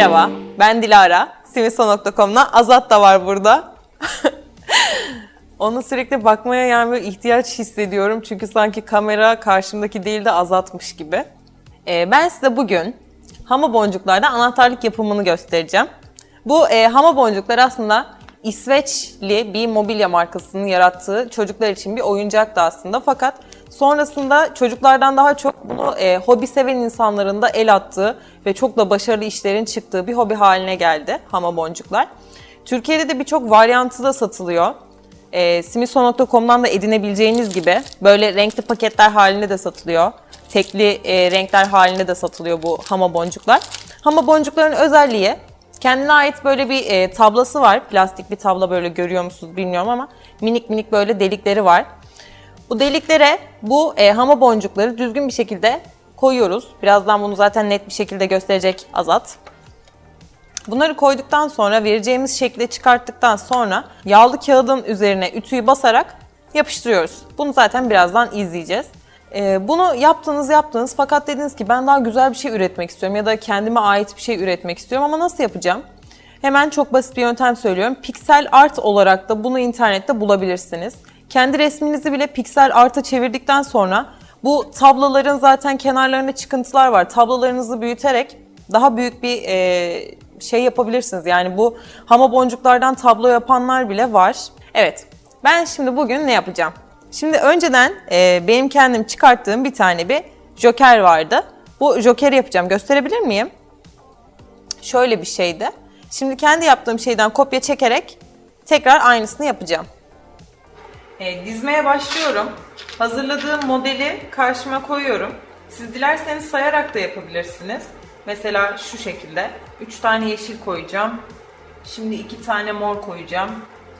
Merhaba, ben Dilara. Simiso.com'dan Azat da var burada. Ona sürekli bakmaya yani böyle ihtiyaç hissediyorum. Çünkü sanki kamera karşımdaki değil de Azat'mış gibi. Ee, ben size bugün hama boncuklarda anahtarlık yapımını göstereceğim. Bu e, hama boncuklar aslında İsveçli bir mobilya markasının yarattığı çocuklar için bir oyuncaktı aslında. Fakat sonrasında çocuklardan daha çok bunu e, hobi seven insanların da el attığı ve çok da başarılı işlerin çıktığı bir hobi haline geldi hama boncuklar. Türkiye'de de birçok varyantı da satılıyor. E, Simiso.com'dan da edinebileceğiniz gibi böyle renkli paketler halinde de satılıyor. Tekli e, renkler halinde de satılıyor bu hama boncuklar. Hama boncukların özelliği kendine ait böyle bir e, tablası var. Plastik bir tabla böyle görüyor musunuz bilmiyorum ama minik minik böyle delikleri var. Bu deliklere bu e, hama boncukları düzgün bir şekilde koyuyoruz. Birazdan bunu zaten net bir şekilde gösterecek Azat. Bunları koyduktan sonra vereceğimiz şekle çıkarttıktan sonra yağlı kağıdın üzerine ütüyü basarak yapıştırıyoruz. Bunu zaten birazdan izleyeceğiz. Ee, bunu yaptınız yaptınız fakat dediniz ki ben daha güzel bir şey üretmek istiyorum ya da kendime ait bir şey üretmek istiyorum ama nasıl yapacağım? Hemen çok basit bir yöntem söylüyorum. Piksel art olarak da bunu internette bulabilirsiniz. Kendi resminizi bile piksel arta çevirdikten sonra bu tabloların zaten kenarlarında çıkıntılar var. Tablolarınızı büyüterek daha büyük bir e, şey yapabilirsiniz. Yani bu hama boncuklardan tablo yapanlar bile var. Evet, ben şimdi bugün ne yapacağım? Şimdi önceden e, benim kendim çıkarttığım bir tane bir joker vardı. Bu jokeri yapacağım. Gösterebilir miyim? Şöyle bir şeydi. Şimdi kendi yaptığım şeyden kopya çekerek tekrar aynısını yapacağım. E, dizmeye başlıyorum. Hazırladığım modeli karşıma koyuyorum. Siz dilerseniz sayarak da yapabilirsiniz. Mesela şu şekilde. 3 tane yeşil koyacağım. Şimdi 2 tane mor koyacağım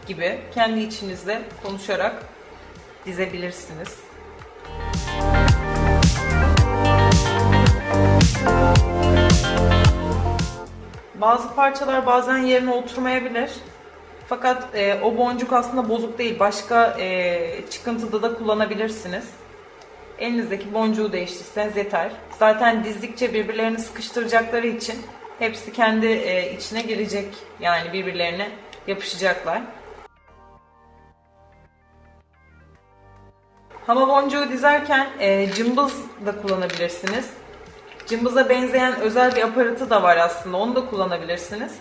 gibi. Kendi içinizde konuşarak dizebilirsiniz. Bazı parçalar bazen yerine oturmayabilir. Fakat e, o boncuk aslında bozuk değil. Başka e, çıkıntıda da kullanabilirsiniz. Elinizdeki boncuğu değiştirseniz yeter. Zaten dizdikçe birbirlerini sıkıştıracakları için hepsi kendi e, içine girecek. Yani birbirlerine yapışacaklar. Hava boncuğu dizerken e, cımbız da kullanabilirsiniz. Cımbıza benzeyen özel bir aparatı da var aslında. Onu da kullanabilirsiniz.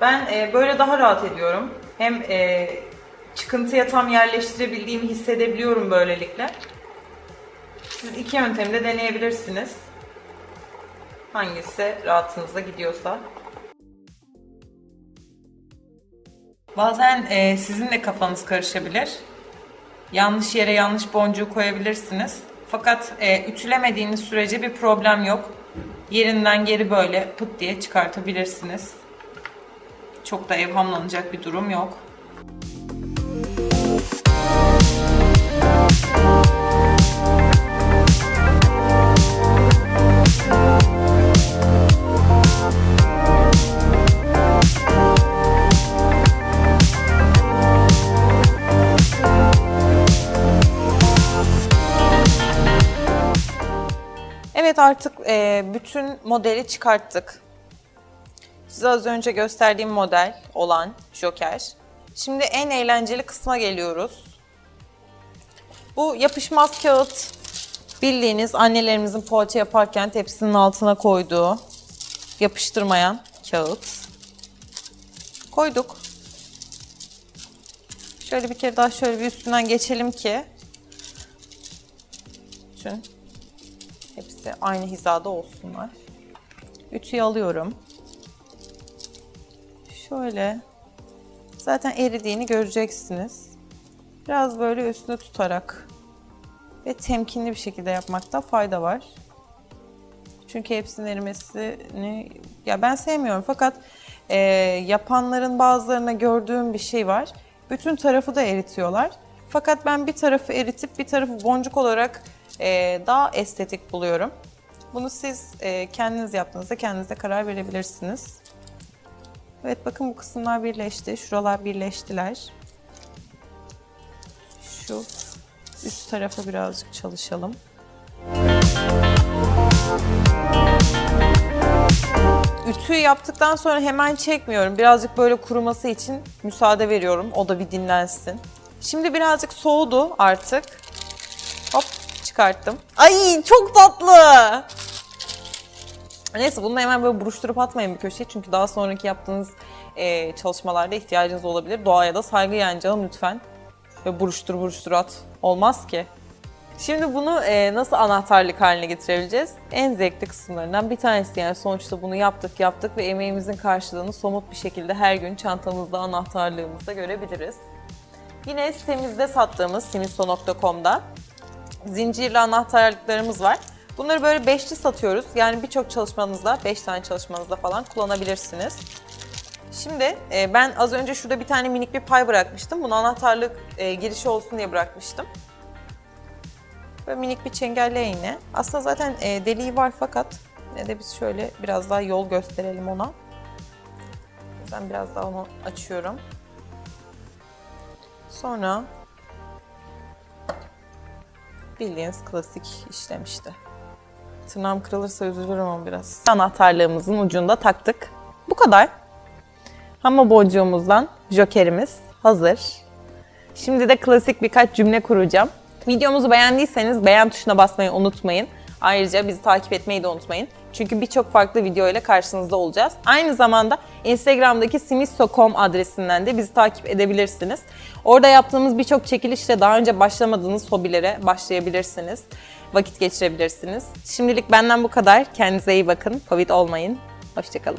Ben e, böyle daha rahat ediyorum. Hem e, çıkıntıya tam yerleştirebildiğimi hissedebiliyorum böylelikle. Siz iki yöntemde deneyebilirsiniz. Hangisi rahatınıza gidiyorsa. Bazen e, sizin de kafanız karışabilir. Yanlış yere yanlış boncuğu koyabilirsiniz. Fakat e, ütülemediğiniz sürece bir problem yok. Yerinden geri böyle pıt diye çıkartabilirsiniz. Çok da evhamlanacak bir durum yok. Evet artık e, bütün modeli çıkarttık. Size az önce gösterdiğim model olan Joker. Şimdi en eğlenceli kısma geliyoruz. Bu yapışmaz kağıt bildiğiniz annelerimizin poğaça yaparken tepsinin altına koyduğu yapıştırmayan kağıt. Koyduk. Şöyle bir kere daha şöyle bir üstünden geçelim ki bütün hepsi aynı hizada olsunlar. Ütüyü alıyorum. Şöyle zaten eridiğini göreceksiniz. Biraz böyle üstüne tutarak ve temkinli bir şekilde yapmakta fayda var. Çünkü hepsinin erimesini ya ben sevmiyorum fakat e, yapanların bazılarına gördüğüm bir şey var. Bütün tarafı da eritiyorlar. Fakat ben bir tarafı eritip bir tarafı boncuk olarak e, daha estetik buluyorum. Bunu siz e, kendiniz yaptığınızda kendinize karar verebilirsiniz. Evet bakın bu kısımlar birleşti. Şuralar birleştiler. Şu üst tarafa birazcık çalışalım. Ütü tüy yaptıktan sonra hemen çekmiyorum. Birazcık böyle kuruması için müsaade veriyorum. O da bir dinlensin. Şimdi birazcık soğudu artık. Hop çıkarttım. Ay çok tatlı. Neyse bunu hemen böyle buruşturup atmayın bir köşeye. Çünkü daha sonraki yaptığınız e, çalışmalarda ihtiyacınız olabilir. Doğaya da saygı yani canım lütfen. Ve buruştur buruştur at. Olmaz ki. Şimdi bunu e, nasıl anahtarlık haline getirebileceğiz? En zevkli kısımlarından bir tanesi yani sonuçta bunu yaptık yaptık ve emeğimizin karşılığını somut bir şekilde her gün çantamızda anahtarlığımızda görebiliriz. Yine sitemizde sattığımız simisto.com'da zincirli anahtarlıklarımız var. Bunları böyle beşli satıyoruz. Yani birçok çalışmanızda, beş tane çalışmanızda falan kullanabilirsiniz. Şimdi e, ben az önce şurada bir tane minik bir pay bırakmıştım. Bunu anahtarlık e, girişi olsun diye bırakmıştım. Böyle minik bir çengelle iğne. Aslında zaten e, deliği var fakat ne de biz şöyle biraz daha yol gösterelim ona. Yüzden biraz daha onu açıyorum. Sonra bildiğiniz klasik işlem işte. Tırnağım kırılırsa üzülürüm ama biraz. Anahtarlığımızın ucunda taktık. Bu kadar. Hama boncuğumuzdan jokerimiz hazır. Şimdi de klasik birkaç cümle kuracağım. Videomuzu beğendiyseniz beğen tuşuna basmayı unutmayın. Ayrıca bizi takip etmeyi de unutmayın. Çünkü birçok farklı video ile karşınızda olacağız. Aynı zamanda Instagram'daki simisto.com adresinden de bizi takip edebilirsiniz. Orada yaptığımız birçok çekilişle daha önce başlamadığınız hobilere başlayabilirsiniz. Vakit geçirebilirsiniz. Şimdilik benden bu kadar. Kendinize iyi bakın. Covid olmayın. Hoşçakalın.